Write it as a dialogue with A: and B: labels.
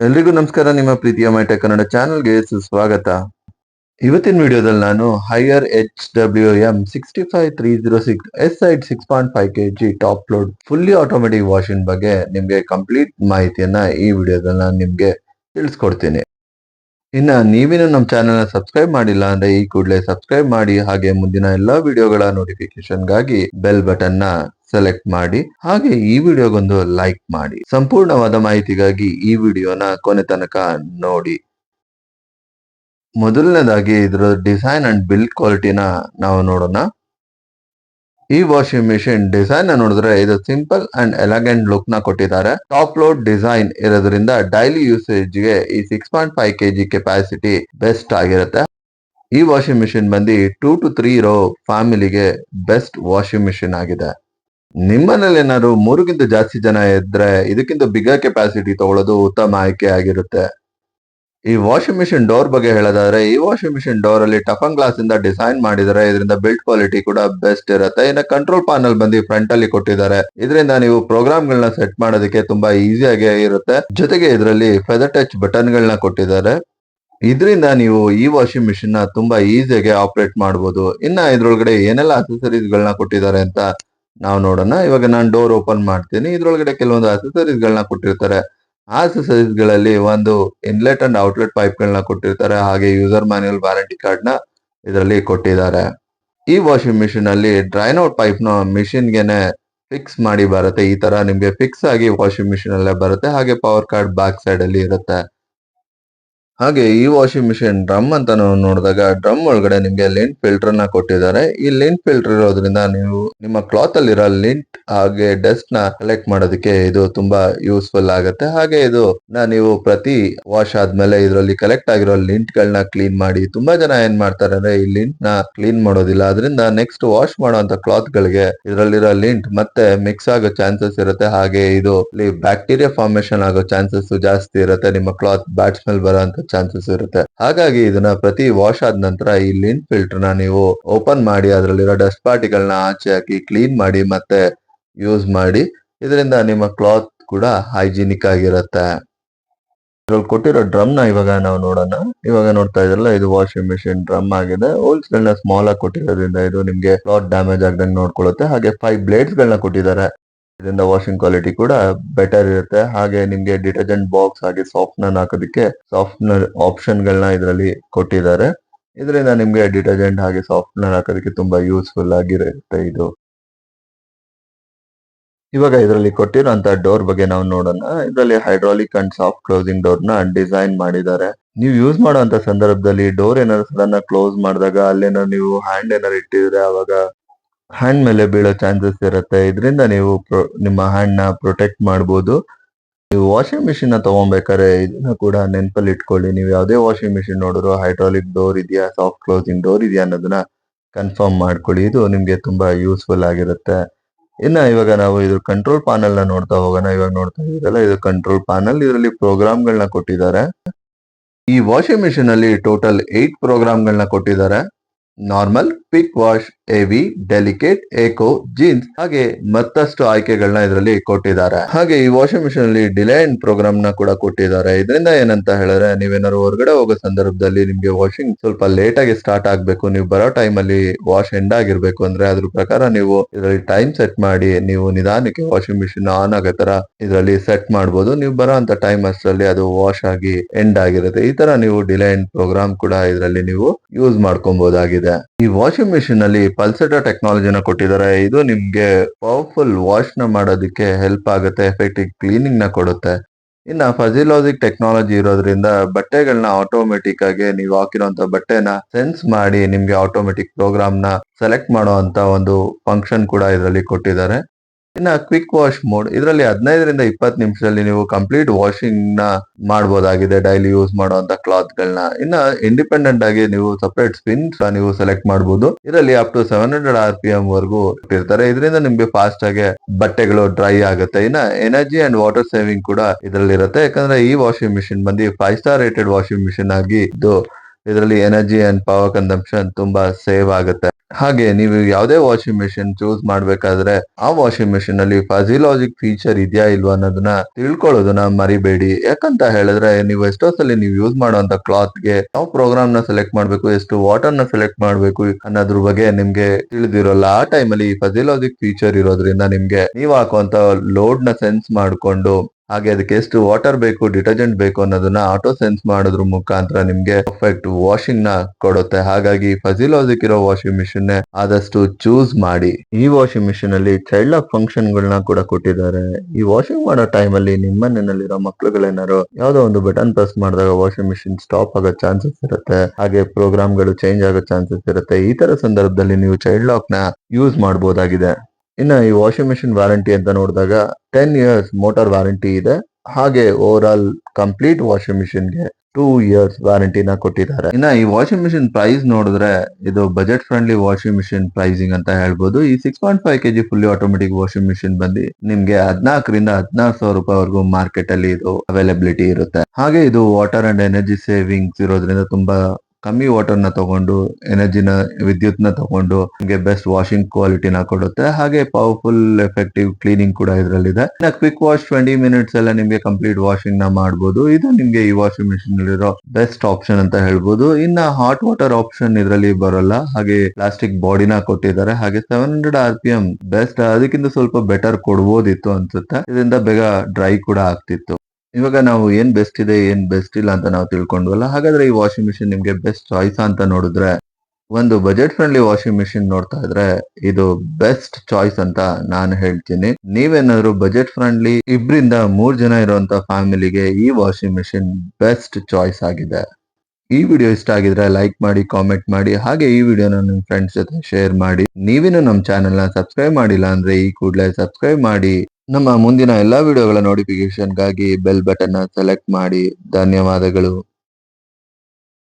A: ಎಲ್ರಿಗೂ ನಮಸ್ಕಾರ, ನಿಮ್ಮ ಪ್ರೀತಿಯ ಮೈಟೆ ಕನ್ನಡ ಚಾನಲ್ಗೆ ಸುಸ್ವಾಗತ. ಇವತ್ತಿನ ವಿಡಿಯೋದಲ್ಲಿ ನಾನು Haier H W M sixty five three zero six S ಐಡ್ six point five K G top load fully automatic washing ಬಗ್ಗೆ ನಿಮಗೆ ಕಂಪ್ಲೀಟ್ ಮಾಹಿತಿಯನ್ನ ಈ ವಿಡಿಯೋದಲ್ಲಿ ನಾನು ನಿಮಗೆ ತಿಳಿಸ್ಕೊಡ್ತೀನಿ. ಇನ್ನ ನೀವೇನು ನಮ್ಮ ಚಾನೆಲ್ ಸಬ್ಸ್ಕ್ರೈಬ್ ಮಾಡಿಲ್ಲ ಅಂದ್ರೆ ಈ ಕೂಡಲೇ ಸಬ್ಸ್ಕ್ರೈಬ್ ಮಾಡಿ, ಹಾಗೆ ಮುಂದಿನ ಎಲ್ಲಾ ವಿಡಿಯೋಗಳ ನೋಟಿಫಿಕೇಶನ್ಗಾಗಿ ಬೆಲ್ ಬಟನ್ನ ಸೆಲೆಕ್ಟ್ ಮಾಡಿ, ಹಾಗೆ ಈ ವಿಡಿಯೋಗೊಂದು ಲೈಕ್ ಮಾಡಿ. ಸಂಪೂರ್ಣವಾದ ಮಾಹಿತಿಗಾಗಿ ಈ ವಿಡಿಯೋನ ಕೊನೆ ತನಕ ನೋಡಿ. ಮೊದಲನೇದಾಗಿ ಇದರ ಡಿಸೈನ್ ಅಂಡ್ ಬಿಲ್ಡ್ ಕ್ವಾಲಿಟಿನ ನಾವು ನೋಡೋಣ. ಈ ವಾಷಿಂಗ್ ಮಿಷಿನ್ ಡಿಸೈನ್ ನೋಡಿದ್ರೆ ಇದು ಸಿಂಪಲ್ ಅಂಡ್ ಎಲಗೆಂಟ್ ಲುಕ್ನ ಕೊಟ್ಟಿದ್ದಾರೆ. ಟಾಪ್ ಲೋಡ್ ಡಿಸೈನ್ ಇರೋದ್ರಿಂದ ಡೈಲಿ ಯೂಸೇಜ್ಗೆ ಈ six point five KG capacity best ಆಗಿರುತ್ತೆ. ಈ ವಾಷಿಂಗ್ ಮಿಷಿನ್ ಬಂದು ಟೂ ಟು ತ್ರೀ ರೋ ಫ್ಯಾಮಿಲಿಗೆ ಬೆಸ್ಟ್ ವಾಷಿಂಗ್ ಮಿಷಿನ್ ಆಗಿದೆ. ನಿಮ್ಮನೇಲಿ ಏನಾದ್ರು ಮೂರಕ್ಕಿಂತ ಜಾಸ್ತಿ ಜನ ಇದ್ರೆ ಇದಕ್ಕಿಂತ ಬಿಗರ್ ಕೆಪಾಸಿಟಿ ತಗೊಳ್ಳೋದು ಉತ್ತಮ ಆಯ್ಕೆ ಆಗಿರುತ್ತೆ. ಈ ವಾಷಿಂಗ್ ಮಿಷಿನ್ ಡೋರ್ ಬಗ್ಗೆ ಹೇಳೋದಾದ್ರೆ, ಈ ವಾಷಿಂಗ್ ಮಿಷಿನ್ ಡೋರ್ ಅಲ್ಲಿ ಟಫನ್ ಗ್ಲಾಸ್ ಇಂದ ಡಿಸೈನ್ ಮಾಡಿದರೆ ಇದರಿಂದ ಬಿಲ್ಡ್ ಕ್ವಾಲಿಟಿ ಕೂಡ ಬೆಸ್ಟ್ ಇರುತ್ತೆ. ಇನ್ನು ಕಂಟ್ರೋಲ್ ಪ್ಯಾನಲ್ ಬಂದು ಫ್ರಂಟ್ ಅಲ್ಲಿ ಕೊಟ್ಟಿದ್ದಾರೆ. ಇದರಿಂದ ನೀವು ಪ್ರೋಗ್ರಾಮ್ ಗಳನ್ನ ಸೆಟ್ ಮಾಡೋದಕ್ಕೆ ತುಂಬಾ ಈಸಿಯಾಗಿ ಇರುತ್ತೆ. ಜೊತೆಗೆ ಇದರಲ್ಲಿ ಫೆದರ್ ಟಚ್ ಬಟನ್ ಗಳನ್ನ ಕೊಟ್ಟಿದ್ದಾರೆ. ಇದರಿಂದ ನೀವು ಈ ವಾಷಿಂಗ್ ಮಿಷಿನ್ನ ತುಂಬಾ ಈಸಿಯಾಗಿ ಆಪರೇಟ್ ಮಾಡಬಹುದು ಇನ್ನ ಇದ್ರೊಳಗಡೆ ಏನೆಲ್ಲ ಅಸೆಸರೀಸ್ ಗಳನ್ನ ಕೊಟ್ಟಿದ್ದಾರೆ ಅಂತ ನಾವು ನೋಡೋಣ. ಇವಾಗ ನಾನು ಡೋರ್ ಓಪನ್ ಮಾಡ್ತೀನಿ. ಇದ್ರೊಳಗಡೆ ಕೆಲವೊಂದು ಅಸೆಸರೀಸ್ ಗಳನ್ನ ಕೊಟ್ಟಿರ್ತಾರೆ. ಆ ಅಸೆಸರೀಸ್ಗಳಲ್ಲಿ ಒಂದು ಇನ್ಲೆಟ್ ಅಂಡ್ ಔಟ್ಲೆಟ್ ಪೈಪ್ ಗಳನ್ನ ಕೊಟ್ಟಿರ್ತಾರೆ. ಹಾಗೆ ಯೂಸರ್ ಮ್ಯಾನ್ಯಲ್ ವಾರಂಟಿ ಕಾರ್ಡ್ನ ಇದರಲ್ಲಿ ಕೊಟ್ಟಿದ್ದಾರೆ. ಈ ವಾಷಿಂಗ್ ಮಿಷಿನ್ ಅಲ್ಲಿ ಡ್ರೈನ್ ಔಟ್ ಪೈಪ್ನ ಮಿಷಿನ್ ಗೆನೆ ಫಿಕ್ಸ್ ಮಾಡಿ ಬರುತ್ತೆ. ಈ ತರ ನಿಮ್ಗೆ ಫಿಕ್ಸ್ ಆಗಿ ವಾಷಿಂಗ್ ಮಿಷಿನ್ ಅಲ್ಲೇ ಬರುತ್ತೆ. ಹಾಗೆ ಪವರ್ ಕಾರ್ಡ್ ಬ್ಯಾಕ್ ಸೈಡ್ ಅಲ್ಲಿ ಇರುತ್ತೆ. ಹಾಗೆ ಈ ವಾಷಿಂಗ್ ಮಿಷಿನ್ ಡ್ರಮ್ ಅಂತ ನಾವು ನೋಡಿದಾಗ ಡ್ರಮ್ ಒಳಗಡೆ ನಿಮಗೆ ಲಿಂಟ್ ಫಿಲ್ಟರ್ನ ಕೊಟ್ಟಿದ್ದಾರೆ. ಈ ಲಿಂಟ್ ಫಿಲ್ಟರ್ ಇರೋದ್ರಿಂದ ನೀವು ನಿಮ್ಮ ಕ್ಲಾತ್ ಅಲ್ಲಿರೋ ಲಿಂಟ್ ಹಾಗೆ ಡಸ್ಟ್ನ ಕಲೆಕ್ಟ್ ಮಾಡೋದಕ್ಕೆ ಇದು ತುಂಬಾ ಯೂಸ್ಫುಲ್ ಆಗುತ್ತೆ. ಹಾಗೆ ಇದು ನೀವು ಪ್ರತಿ ವಾಶ್ ಆದ್ಮೇಲೆ ಇದರಲ್ಲಿ ಕಲೆಕ್ಟ್ ಆಗಿರೋ ಲಿಂಟ್ ಗಳನ್ನ ಕ್ಲೀನ್ ಮಾಡಿ ತುಂಬಾ ಜನ ಏನ್ ಮಾಡ್ತಾರೆ ಅಂದ್ರೆ ಈ ಲಿಂಟ್ನ ಕ್ಲೀನ್ ಮಾಡೋದಿಲ್ಲ. ಅದರಿಂದ ನೆಕ್ಸ್ಟ್ ವಾಶ್ ಮಾಡುವಂತ ಕ್ಲಾತ್ ಗಳಿಗೆ ಇದರಲ್ಲಿರೋ ಲಿಂಟ್ ಮತ್ತೆ ಮಿಕ್ಸ್ ಆಗೋ ಚಾನ್ಸಸ್ ಇರುತ್ತೆ. ಹಾಗೆ ಇದು ಬ್ಯಾಕ್ಟೀರಿಯಾ ಫಾರ್ಮೇಶನ್ ಆಗೋ ಚಾನ್ಸಸ್ ಜಾಸ್ತಿ ಇರುತ್ತೆ. ನಿಮ್ಮ ಕ್ಲಾತ್ ಬ್ಯಾಟ್ಸ್ಮೆಲ್ ಸ್ಮೆಲ್ ಬರೋಂತ ಚಾನ್ಸಸ್ ಇರುತ್ತೆ. ಹಾಗಾಗಿ ಇದನ್ನ ಪ್ರತಿ ವಾಶ್ ಆದ ನಂತರ ಈ ಲಿನ್ ಫಿಲ್ಟರ್ನ ನೀವು ಓಪನ್ ಮಾಡಿ ಅದರಲ್ಲಿರೋ ಡಸ್ಟ್ ಪಾರ್ಟಿಗಳನ್ನ ಆಚೆ ಹಾಕಿ ಕ್ಲೀನ್ ಮಾಡಿ ಮತ್ತೆ ಯೂಸ್ ಮಾಡಿ, ಇದರಿಂದ ನಿಮ್ಮ ಕ್ಲಾತ್ ಕೂಡ ಹೈಜಿನಿಕ್ ಆಗಿರುತ್ತೆ. ಇದ್ರಲ್ಲಿ ಕೊಟ್ಟಿರೋ ಡ್ರಮ್ನ ಇವಾಗ ನಾವು ನೋಡೋಣ. ಇವಾಗ ನೋಡ್ತಾ ಇದ್ರಲ್ಲ, ಇದು ವಾಷಿಂಗ್ ಮೆಷಿನ್ ಡ್ರಮ್ ಆಗಿದೆ. ಹೋಲ್ಸ್ ಗಳನ್ನ ಸ್ಮಾಲ್ ಆಗಿ ಕೊಟ್ಟಿರೋದ್ರಿಂದ ಇದು ನಿಮ್ಗೆ ಕ್ಲಾತ್ ಡ್ಯಾಮೇಜ್ ಆಗದಂಗೆ ನೋಡ್ಕೊಳ್ಳುತ್ತೆ ಹಾಗೆ ಫೈವ್ ಬ್ಲೇಡ್ಸ್ ಗಳನ್ನ ಕೊಟ್ಟಿದ್ದಾರೆ. ಇದರಿಂದ ವಾಷಿಂಗ್ ಕ್ವಾಲಿಟಿ ಕೂಡ ಬೆಟರ್ ಇರುತ್ತೆ. ಹಾಗೆ ನಿಮ್ಗೆ ಡಿಟರ್ಜೆಂಟ್ ಬಾಕ್ಸ್ ಹಾಗೆ ಸಾಫ್ಟ್ನರ್ ಹಾಕೋದಕ್ಕೆ ಸಾಫ್ಟ್ನರ್ ಆಪ್ಷನ್ ಗಳನ್ನ ಇದರಲ್ಲಿ ಕೊಟ್ಟಿದ್ದಾರೆ. ಇದರಿಂದ ನಿಮ್ಗೆ ಡಿಟರ್ಜೆಂಟ್ ಹಾಗೆ ಸಾಫ್ಟ್ನರ್ ಹಾಕೋದಕ್ಕೆ ತುಂಬಾ ಯೂಸ್ಫುಲ್ ಆಗಿರುತ್ತೆ ಇದು. ಇವಾಗ ಇದರಲ್ಲಿ ಕೊಟ್ಟಿರುವಂತ ಡೋರ್ ಬಗ್ಗೆ ನಾವು ನೋಡೋಣ. ಇದರಲ್ಲಿ ಹೈಡ್ರಾಲಿಕ್ ಅಂಡ್ ಸಾಫ್ಟ್ ಕ್ಲೋಸಿಂಗ್ ಡೋರ್ನ ಡಿಸೈನ್ ಮಾಡಿದ್ದಾರೆ. ನೀವು ಯೂಸ್ ಮಾಡುವಂತ ಸಂದರ್ಭದಲ್ಲಿ ಡೋರ್ ಏನಾದ್ರು ಸಡನ್ ಕ್ಲೋಸ್ ಮಾಡಿದಾಗ ಅಲ್ಲೇನಾದ್ರು ನೀವು ಹ್ಯಾಂಡ್ ಏನಾದ್ರು ಇಟ್ಟಿದ್ರೆ ಅವಾಗ ಹ್ಯಾಂಡ್ ಮೇಲೆ ಬೀಳೋ ಚಾನ್ಸಸ್ ಇರುತ್ತೆ. ಇದರಿಂದ ನೀವು ನಿಮ್ಮ ಹ್ಯಾಂಡ್ನ ಪ್ರೊಟೆಕ್ಟ್ ಮಾಡಬಹುದು ನೀವು ವಾಷಿಂಗ್ ಮಿಷಿನ್ನ ಇದನ್ನ ಕೂಡ ನೆನಪಲ್ಲಿ ಇಟ್ಕೊಳ್ಳಿ. ನೀವು ಯಾವುದೇ ವಾಷಿಂಗ್ ಮಿಷಿನ್ ನೋಡಿದ್ರು ಹೈಡ್ರಾಲಿಕ್ ಡೋರ್ ಇದೆಯಾ ಸಾಫ್ಟ್ ಕ್ಲೋಸಿಂಗ್ ಡೋರ್ ಇದೆಯಾ ಅನ್ನೋದನ್ನ ಕನ್ಫರ್ಮ್ ಮಾಡ್ಕೊಳ್ಳಿ. ಇದು ನಿಮಗೆ ತುಂಬಾ ಯೂಸ್ಫುಲ್ ಆಗಿರುತ್ತೆ. ಇನ್ನ ಇವಾಗ ನಾವು ಇದು ಕಂಟ್ರೋಲ್ ಪ್ಯಾನಲ್ನ ನೋಡ್ತಾ ಹೋಗೋಣ. ಇವಾಗ ನೋಡ್ತಾ ಇದ್ದೀರಲ್ಲ ಇದು ಕಂಟ್ರೋಲ್ ಪ್ಯಾನಲ್ ಇದರಲ್ಲಿ ಪ್ರೋಗ್ರಾಮ್ ಗಳನ್ನ ಕೊಟ್ಟಿದ್ದಾರೆ. ಈ ವಾಷಿಂಗ್ ಮಿಷಿನ್ ಅಲ್ಲಿ ಟೋಟಲ್ ಏಟ್ ಪ್ರೋಗ್ರಾಮ್ ಗಳನ್ನ ಕೊಟ್ಟಿದ್ದಾರೆ. ನಾರ್ಮಲ್ ಪಿಕ್ wash heavy delicate, eco jeans ಹಾಗೆ ಮತ್ತಷ್ಟು ಆಯ್ಕೆಗಳನ್ನ ಇದರಲ್ಲಿ ಕೊಟ್ಟಿದ್ದಾರೆ. ಹಾಗೆ ಈ ವಾಷಿಂಗ್ ಮಿಷಿನ್ ಅಲ್ಲಿ ಡಿಲೇ ಪ್ರೋಗ್ರಾಮ್ನ ಕೂಡ ಕೊಟ್ಟಿದ್ದಾರೆ. ಇದರಿಂದ ಏನಂತ ಹೇಳಿದ್ರೆ ನೀವೇನಾದ್ರು ಹೊರಗಡೆ ಹೋಗೋ ಸಂದರ್ಭದಲ್ಲಿ ನಿಮ್ಗೆ ವಾಷಿಂಗ್ ಸ್ವಲ್ಪ ಲೇಟ್ ಆಗಿ ಸ್ಟಾರ್ಟ್ ಆಗ್ಬೇಕು. ನೀವು ಬರೋ ಟೈಮ್ ಅಲ್ಲಿ ವಾಶ್ ಎಂಡ್ ಆಗಿರ್ಬೇಕು ಅಂದ್ರೆ ಅದ್ರ ಪ್ರಕಾರ ನೀವು ಇದರಲ್ಲಿ ಟೈಮ್ ಸೆಟ್ ಮಾಡಿ ನೀವು ನಿಧಾನಕ್ಕೆ ವಾಷಿಂಗ್ ಮಿಷಿನ್ ಆನ್ ಆಗೋ ತರ ಇದರಲ್ಲಿ ಸೆಟ್ ಮಾಡಬಹುದು ನೀವು ಬರೋ ಅಂತ ಟೈಮ್ ಅಷ್ಟರಲ್ಲಿ ಅದು ವಾಶ್ ಆಗಿ ಎಂಡ್ ಆಗಿರುತ್ತೆ. ಈ ತರ ನೀವು ಡಿಲೇ ಪ್ರೋಗ್ರಾಮ್ ಕೂಡ ಇದರಲ್ಲಿ ನೀವು ಯೂಸ್ ಮಾಡ್ಕೊಬಹುದಾಗಿದೆ ಈ ವಾಷಿಂಗ್ ಮಿಷಿನ್ ಅಲ್ಲಿ ಪಲ್ಸೆಟರ್ ಟೆಕ್ನಾಲಜಿನ ಕೊಟ್ಟಿದ್ದಾರೆ. ಇದು ನಿಮ್ಗೆ ಪವರ್ಫುಲ್ ವಾಶ್ನ ಮಾಡೋದಕ್ಕೆ ಹೆಲ್ಪ್ ಆಗುತ್ತೆ ಎಫೆಕ್ಟಿವ್ ಕ್ಲೀನಿಂಗ್ನ ಕೊಡುತ್ತೆ. ಇನ್ನ ಫಜಿಲಾಜಿಕ್ ಟೆಕ್ನಾಲಜಿ ಇರೋದ್ರಿಂದ ಬಟ್ಟೆಗಳನ್ನ ಆಟೋಮೆಟಿಕ್ ಆಗಿ ನೀವು ಹಾಕಿರೋಂತ ಬಟ್ಟೆನ ಸೆನ್ಸ್ ಮಾಡಿ ನಿಮ್ಗೆ ಆಟೋಮೆಟಿಕ್ ಪ್ರೋಗ್ರಾಮ್ನ ಸೆಲೆಕ್ಟ್ ಮಾಡೋ ಅಂತ ಒಂದು ಫಂಕ್ಷನ್ ಕೂಡ ಇದರಲ್ಲಿ ಕೊಟ್ಟಿದ್ದಾರೆ. ಇನ್ನ ಕ್ವಿಕ್ ವಾಶ್ ಮೋಡ್ ಇದರಲ್ಲಿ ಹದಿನೈದರಿಂದ ಇಪ್ಪತ್ತು ನಿಮಿಷದಲ್ಲಿ ನೀವು ಕಂಪ್ಲೀಟ್ ವಾಷಿಂಗ್ನ ಮಾಡಬಹುದಾಗಿದೆ ಡೈಲಿ ಯೂಸ್ ಮಾಡುವಂತ ಕ್ಲಾತ್ ಗಳನ್ನ ಇನ್ನ ಇಂಡಿಪೆಂಡೆಂಟ್ ಆಗಿ ನೀವು ಸಪರೇಟ್ ಸ್ಪಿನ್ ನೀವು ಸೆಲೆಕ್ಟ್ ಮಾಡಬಹುದು ಇದರಲ್ಲಿ up to seven hundred R P M ವರೆಗೂ ಇಟ್ಟಿರ್ತಾರೆ. ಇದರಿಂದ ನಿಮ್ಗೆ ಫಾಸ್ಟ್ ಆಗಿ ಬಟ್ಟೆಗಳು ಡ್ರೈ ಆಗುತ್ತೆ. ಇನ್ನ ಎನರ್ಜಿ ಅಂಡ್ ವಾಟರ್ ಸೇವಿಂಗ್ ಕೂಡ ಇದರಲ್ಲಿ ಇರುತ್ತೆ ಯಾಕಂದ್ರೆ ಈ ವಾಷಿಂಗ್ ಮಿಷಿನ್ ಬಂದು five star rated washing machine ಆಗಿ ಇದು ಇದರಲ್ಲಿ ಎನರ್ಜಿ ಅಂಡ್ ಪವರ್ ಕನ್ಸಂಪ್ಷನ್ ತುಂಬಾ ಸೇವ್ ಆಗುತ್ತೆ. ಹಾಗೆ ನೀವು ಯಾವುದೇ ವಾಷಿಂಗ್ ಮೆಷಿನ್ ಚೂಸ್ ಮಾಡಬೇಕಾದ್ರೆ ಆ ವಾಷಿಂಗ್ ಮೆಷಿನ್ ಅಲ್ಲಿ ಫಜಿಲಾಜಿಕ್ ಫೀಚರ್ ಇದೆಯಾ ಇಲ್ವಾ ಅನ್ನೋದನ್ನ ತಿಳ್ಕೊಳ್ಳೋದನ್ನ ಮರಿಬೇಡಿ. ಯಾಕಂತ ಹೇಳಿದ್ರೆ ನೀವು ಎಷ್ಟೋ ಸಲ ನೀವು ಯೂಸ್ ಮಾಡುವಂತ ಕ್ಲಾತ್ಗೆ ಯಾವ ಪ್ರೋಗ್ರಾಮ್ನ ಸೆಲೆಕ್ಟ್ ಮಾಡ್ಬೇಕು, ಎಷ್ಟು ವಾಟರ್ನ ಸೆಲೆಕ್ಟ್ ಮಾಡ್ಬೇಕು ಅನ್ನೋದ್ರ ಬಗ್ಗೆ ನಿಮ್ಗೆ ತಿಳಿದಿರೋಲ್ಲ. ಆ ಟೈಮ್ ಅಲ್ಲಿ ಫಜಿಲಾಜಿಕ್ ಫೀಚರ್ ಇರೋದ್ರಿಂದ ನಿಮ್ಗೆ ನೀವು ಹಾಕುವಂತ ಲೋಡ್ನ ಸೆನ್ಸ್ ಮಾಡ್ಕೊಂಡು ಹಾಗೆ ಅದಕ್ಕೆ ಎಷ್ಟು ವಾಟರ್ ಬೇಕು ಡಿಟರ್ಜೆಂಟ್ ಬೇಕು ಅನ್ನೋದನ್ನ ಆಟೋ ಸೆನ್ಸ್ ಮಾಡೋದ್ರ ಮುಖಾಂತರ ನಿಮ್ಗೆ ಪರ್ಫೆಕ್ಟ್ ವಾಷಿಂಗ್ನ ಕೊಡುತ್ತೆ. ಹಾಗಾಗಿ ಫಜಿಲಾಜಿಕ್ ಇರೋ ವಾಷಿಂಗ್ ಮಿಷಿನ್ ಆದಷ್ಟು ಚೂಸ್ ಮಾಡಿ. ಈ ವಾಷಿಂಗ್ ಮಿಷಿನ್ ಅಲ್ಲಿ ಚೈಲ್ಡ್ ಲಾಕ್ ಫಂಕ್ಷನ್ ಗಳನ್ನ ಕೂಡ ಕೊಟ್ಟಿದ್ದಾರೆ. ಈ ವಾಷಿಂಗ್ ಮಾಡೋ ಟೈಮ್ ಅಲ್ಲಿ ನಿಮ್ಮ ಮನೆಯಲ್ಲಿರೋ ಮಕ್ಳುಗಳೇನಾರು ಯಾವ್ದೋ ಒಂದು ಬಟನ್ ಪ್ರೆಸ್ ಮಾಡಿದಾಗ ವಾಷಿಂಗ್ ಮಿಷಿನ್ ಸ್ಟಾಪ್ ಆಗೋ ಚಾನ್ಸಸ್ ಇರುತ್ತೆ. ಹಾಗೆ ಪ್ರೋಗ್ರಾಮ್ಗಳು ಚೇಂಜ್ ಆಗೋ ಚಾನ್ಸಸ್ ಇರುತ್ತೆ. ಈ ತರ ಸಂದರ್ಭದಲ್ಲಿ ನೀವು ಚೈಲ್ಡ್ ಲಾಕ್ನ ಯೂಸ್ ಮಾಡಬಹುದಾಗಿದೆ ಇನ್ನ ಈ ವಾಷಿಂಗ್ ಮಿಷಿನ್ ವ್ಯಾರಂಟಿ ಅಂತ ನೋಡಿದಾಗ ಟೆನ್ ಇಯರ್ಸ್ ಮೋಟಾರ್ ವ್ಯಾರಂಟಿ ಇದೆ. ಹಾಗೆ ಓವರ್ ಆಲ್ ಕಂಪ್ಲೀಟ್ ವಾಷಿಂಗ್ ಮಿಷಿನ್ಗೆ ಟೂ ಇಯರ್ಸ್ ವ್ಯಾರಂಟಿನ ಕೊಟ್ಟಿದ್ದಾರೆ. ಇನ್ನ ಈ ವಾಷಿಂಗ್ ಮಿಷಿನ್ ಪ್ರೈಸ್ ನೋಡಿದ್ರೆ ಇದು budget friendly washing machine pricing ಅಂತ ಹೇಳ್ಬೋದು. ಈ six point five KG fully automatic washing machine ಬಂದು ನಿಮ್ಗೆ ಹದಿನಾಲ್ಕರಿಂದ ಹದಿನಾರು ಸಾವಿರ ರೂಪಾಯಿವರೆಗೂ ಮಾರ್ಕೆಟ್ ಅಲ್ಲಿ ಇದು ಅವೈಲಬಿಲಿಟಿ ಇರುತ್ತೆ. ಹಾಗೆ ಇದು ವಾಟರ್ ಅಂಡ್ ಎನರ್ಜಿ ಸೇವಿಂಗ್ಸ್ ಇರೋದ್ರಿಂದ ತುಂಬಾ ಕಮ್ಮಿ ವಾಟರ್ನ ತಗೊಂಡು ಎನರ್ಜಿನ ವಿದ್ಯುತ್ನ ತಗೊಂಡು, ನಿಮಗೆ ಬೆಸ್ಟ್ ವಾಷಿಂಗ್ ಕ್ವಾಲಿಟಿನ ಕೊಡುತ್ತೆ. ಹಾಗೆ ಪವರ್ಫುಲ್ ಎಫೆಕ್ಟಿವ್ ಕ್ಲೀನಿಂಗ್ ಕೂಡ ಇದರಲ್ಲಿದೆ. ಕ್ವಿಕ್ ವಾಶ್ ಟ್ವೆಂಟಿ ಮಿನಿಟ್ಸ್ ಎಲ್ಲ ನಿಮಗೆ ಕಂಪ್ಲೀಟ್ ವಾಷಿಂಗ್ನ ಮಾಡಬಹುದು ಇದು ನಿಮಗೆ ಈ ವಾಷಿಂಗ್ ಮೆಷಿನ್ ಇರೋ ಬೆಸ್ಟ್ ಆಪ್ಷನ್ ಅಂತ ಹೇಳ್ಬೋದು. ಇನ್ನ ಹಾಟ್ ವಾಟರ್ ಆಪ್ಷನ್ ಇದರಲ್ಲಿ ಬರೋಲ್ಲ. ಹಾಗೆ ಪ್ಲಾಸ್ಟಿಕ್ ಬಾಡಿನ ಕೊಟ್ಟಿದ್ದಾರೆ. ಹಾಗೆ seven hundred R P M best ಅದಕ್ಕಿಂತ ಸ್ವಲ್ಪ ಬೆಟರ್ ಕೊಡ್ಬೋದಿತ್ತು ಅನ್ಸುತ್ತೆ. ಇದರಿಂದ ಬೇಗ ಡ್ರೈ ಕೂಡ ಆಗ್ತಿತ್ತು. ಇವಾಗ ನಾವು ಏನ್ ಬೆಸ್ಟ್ ಇದೆ, ಏನ್ ಬೆಸ್ಟ್ ಇಲ್ಲ ಅಂತ ನಾವು ತಿಳ್ಕೊಂಡ್ವಲ್ಲ, ಹಾಗಾದ್ರೆ ಈ ವಾಷಿಂಗ್ ಮಿಷಿನ್ ನಿಮ್ಗೆ ಬೆಸ್ಟ್ ಚಾಯ್ಸ್ ಅಂತ ನೋಡಿದ್ರೆ, ಒಂದು ಬಜೆಟ್ ಫ್ರೆಂಡ್ಲಿ ವಾಷಿಂಗ್ ಮಿಷಿನ್ ನೋಡ್ತಾ ಇದ್ರೆ ಇದು ಬೆಸ್ಟ್ ಚಾಯ್ಸ್ ಅಂತ ನಾನು ಹೇಳ್ತೀನಿ. ನೀವೇನಾದ್ರು ಬಜೆಟ್ ಫ್ರೆಂಡ್ಲಿ ಇಬ್ರಿಂದ ಮೂರ್ ಜನ ಇರುವಂತ ಫ್ಯಾಮಿಲಿಗೆ ಈ ವಾಷಿಂಗ್ ಮಿಷಿನ್ ಬೆಸ್ಟ್ ಚಾಯ್ಸ್ ಆಗಿದೆ. ಈ ವಿಡಿಯೋ ಇಷ್ಟ ಆಗಿದ್ರೆ ಲೈಕ್ ಮಾಡಿ ಕಾಮೆಂಟ್ ಮಾಡಿ, ಹಾಗೆ ಈ ವಿಡಿಯೋನ ನಿಮ್ ಫ್ರೆಂಡ್ಸ್ ಜೊತೆ ಶೇರ್ ಮಾಡಿ. ನೀವೇನು ನಮ್ಮ ಚಾನೆಲ್ನ ಸಬ್ಸ್ಕ್ರೈಬ್ ಮಾಡಿಲ್ಲ ಅಂದ್ರೆ ಈ ಕೂಡಲೇ ಸಬ್ಸ್ಕ್ರೈಬ್ ಮಾಡಿ. ನಮ್ಮ ಮುಂದಿನ ಎಲ್ಲಾ ವಿಡಿಯೋಗಳ ನೋಟಿಫಿಕೇಶನ್ಗಾಗಿ ಬೆಲ್ ಬಟನ್ ಸೆಲೆಕ್ಟ್ ಮಾಡಿ. ಧನ್ಯವಾದಗಳು.